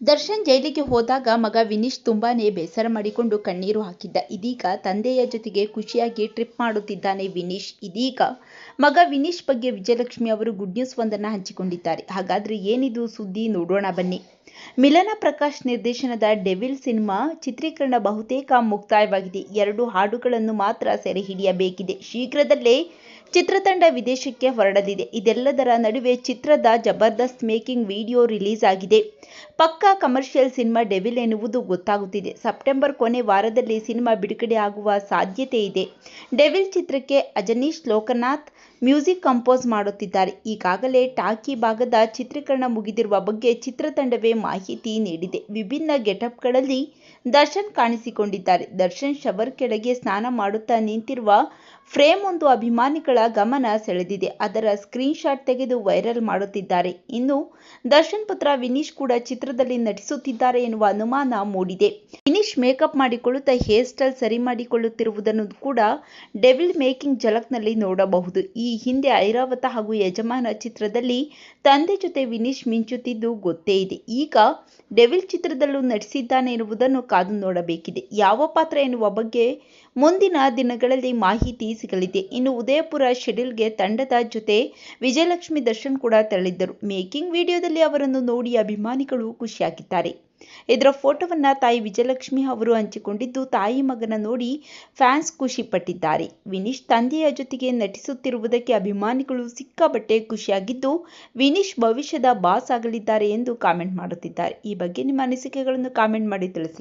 ದರ್ಶನ್ ಜೈಲಿಗೆ ಹೋದಾಗ ಮಗ ವಿನೀಶ್ ತುಂಬಾನೇ ಬೇಸರ ಮಾಡಿಕೊಂಡು ಕಣ್ಣೀರು ಹಾಕಿದ್ದ. ಇದೀಗ ತಂದೆಯ ಜೊತೆಗೆ ಖುಷಿಯಾಗಿ ಟ್ರಿಪ್ ಮಾಡುತ್ತಿದ್ದಾನೆ ವಿನೀಶ್. ಇದೀಗ ಮಗ ವಿನೀಶ್ ಬಗ್ಗೆ ವಿಜಯಲಕ್ಷ್ಮಿ ಅವರು ಗುಡ್ ನ್ಯೂಸ್ ಒಂದನ್ನ ಹಂಚಿಕೊಂಡಿದ್ದಾರೆ. ಹಾಗಾದ್ರೆ ಏನಿದು ಸುದ್ದಿ ನೋಡೋಣ ಬನ್ನಿ. ಮಿಲನ ಪ್ರಕಾಶ್ ನಿರ್ದೇಶನದ ಡೆವಿಲ್ ಸಿನಿಮಾ ಚಿತ್ರೀಕರಣ ಬಹುತೇಕ ಮುಕ್ತಾಯವಾಗಿದೆ. ಎರಡು ಹಾಡುಗಳನ್ನು ಮಾತ್ರ ಸೆರೆ ಹಿಡಿಯಬೇಕಿದೆ. ಶೀಘ್ರದಲ್ಲೇ ಚಿತ್ರತಂಡ ವಿದೇಶಕ್ಕೆ ಹೊರಡಲಿದೆ. ಇದೆಲ್ಲದರ ನಡುವೆ ಚಿತ್ರದ ಜಬರ್ದಸ್ತ್ ಮೇಕಿಂಗ್ ವಿಡಿಯೋ ರಿಲೀಸ್ ಆಗಿದೆ. ಪಕ್ಕಾ ಕಮರ್ಷಿಯಲ್ ಸಿನಿಮಾ ಡೆವಿಲ್ ಎನ್ನುವುದು ಗೊತ್ತಾಗುತ್ತಿದೆ. ಸೆಪ್ಟೆಂಬರ್ ಕೊನೆ ವಾರದಲ್ಲಿ ಸಿನಿಮಾ ಬಿಡುಗಡೆ ಆಗುವ ಸಾಧ್ಯತೆ ಇದೆ. ಡೆವಿಲ್ ಚಿತ್ರಕ್ಕೆ ಅಜನೀಶ್ ಲೋಕನಾಥ್ ಮ್ಯೂಸಿಕ್ ಕಂಪೋಸ್ ಮಾಡುತ್ತಿದ್ದಾರೆ. ಈಗಾಗಲೇ ಟಾಕಿ ಭಾಗದ ಚಿತ್ರೀಕರಣ ಮುಗಿದಿರುವ ಬಗ್ಗೆ ಚಿತ್ರತಂಡವೇ ಮಾಹಿತಿ ನೀಡಿದೆ. ವಿಭಿನ್ನ ಗೆಟಪ್ಗಳಲ್ಲಿ ದರ್ಶನ್ ಕಾಣಿಸಿಕೊಂಡಿದ್ದಾರೆ. ದರ್ಶನ್ ಶವರ್ ಕೆಳಗೆ ಸ್ನಾನ ಮಾಡುತ್ತಾ ನಿಂತಿರುವ ಫ್ರೇಮ್ ಒಂದು ಅಭಿಮಾನಿಗಳ ಗಮನ ಸೆಳೆದಿದೆ. ಅದರ ಸ್ಕ್ರೀನ್ ಶಾಟ್ ತೆಗೆದು ವೈರಲ್ ಮಾಡುತ್ತಿದ್ದಾರೆ. ಇನ್ನು ದರ್ಶನ್ ಪುತ್ರ ವಿನೀಶ್ ಕೂಡ ಚಿತ್ರದಲ್ಲಿ ನಟಿಸುತ್ತಿದ್ದಾರೆ ಎನ್ನುವ ಅನುಮಾನ ಮೂಡಿದೆ. ವಿನೀಶ್ ಮೇಕಪ್ ಮಾಡಿಕೊಳ್ಳುತ್ತಾ ಹೇರ್ ಸ್ಟೈಲ್ ಸರಿ ಮಾಡಿಕೊಳ್ಳುತ್ತಿರುವುದನ್ನು ಕೂಡ ಡೆವಿಲ್ ಮೇಕಿಂಗ್ ಝಲಕ್ನಲ್ಲಿ ನೋಡಬಹುದು. ಈ ಹಿಂದೆ ಐರಾವತ ಹಾಗೂ ಯಜಮಾನ ಚಿತ್ರದಲ್ಲಿ ತಂದೆ ಜೊತೆ ವಿನೀಶ್ ಮಿಂಚುತ್ತಿದ್ದು ಗೊತ್ತೇ ಇದೆ. ಈಗ ಡೆವಿಲ್ ಚಿತ್ರದಲ್ಲೂ ನಟಿಸಿದ್ದಾನೆ ಎನ್ನುವುದನ್ನು ಕಾದು ನೋಡಬೇಕಿದೆ. ಯಾವ ಪಾತ್ರ ಎನ್ನುವ ಬಗ್ಗೆ ಮುಂದಿನ ದಿನಗಳಲ್ಲಿ ಮಾಹಿತಿ ಸಿಗಲಿದೆ. ಇನ್ನು ಉದಯಪುರ ಶೆಡ್ಯೂಲ್ಗೆ ತಂಡದ ಜೊತೆ ವಿಜಯಲಕ್ಷ್ಮಿ ದರ್ಶನ್ ಕೂಡ ತೆರಳಿದ್ದರು. ಮೇಕಿಂಗ್ ವಿಡಿಯೋದಲ್ಲಿ ಅವರನ್ನು ನೋಡಿ ಅಭಿಮಾನಿಗಳು ಖುಷಿಯಾಗಿದ್ದಾರೆ. ಇದರ ಫೋಟೋವನ್ನ ತಾಯಿ ವಿಜಯಲಕ್ಷ್ಮಿ ಅವರು ಹಂಚಿಕೊಂಡಿದ್ದು ತಾಯಿ ಮಗನ ನೋಡಿ ಫ್ಯಾನ್ಸ್ ಖುಷಿ ಪಟ್ಟಿದ್ದಾರೆ. ವಿನೀಶ್ ತಂದೆಯ ಜೊತೆಗೆ ನಟಿಸುತ್ತಿರುವುದಕ್ಕೆ ಅಭಿಮಾನಿಗಳು ಸಿಕ್ಕಾಪಟ್ಟೆ ಖುಷಿಯಾಗಿದ್ದು, ವಿನೀಶ್ ಭವಿಷ್ಯದ ಬಾಸ್ ಆಗಲಿದ್ದಾರೆ ಎಂದು ಕಾಮೆಂಟ್ ಮಾಡುತ್ತಿದ್ದಾರೆ. ಈ ಬಗ್ಗೆ ನಿಮ್ಮ ಅನಿಸಿಕೆಗಳನ್ನು ಕಾಮೆಂಟ್ ಮಾಡಿ ತಿಳಿಸಿ.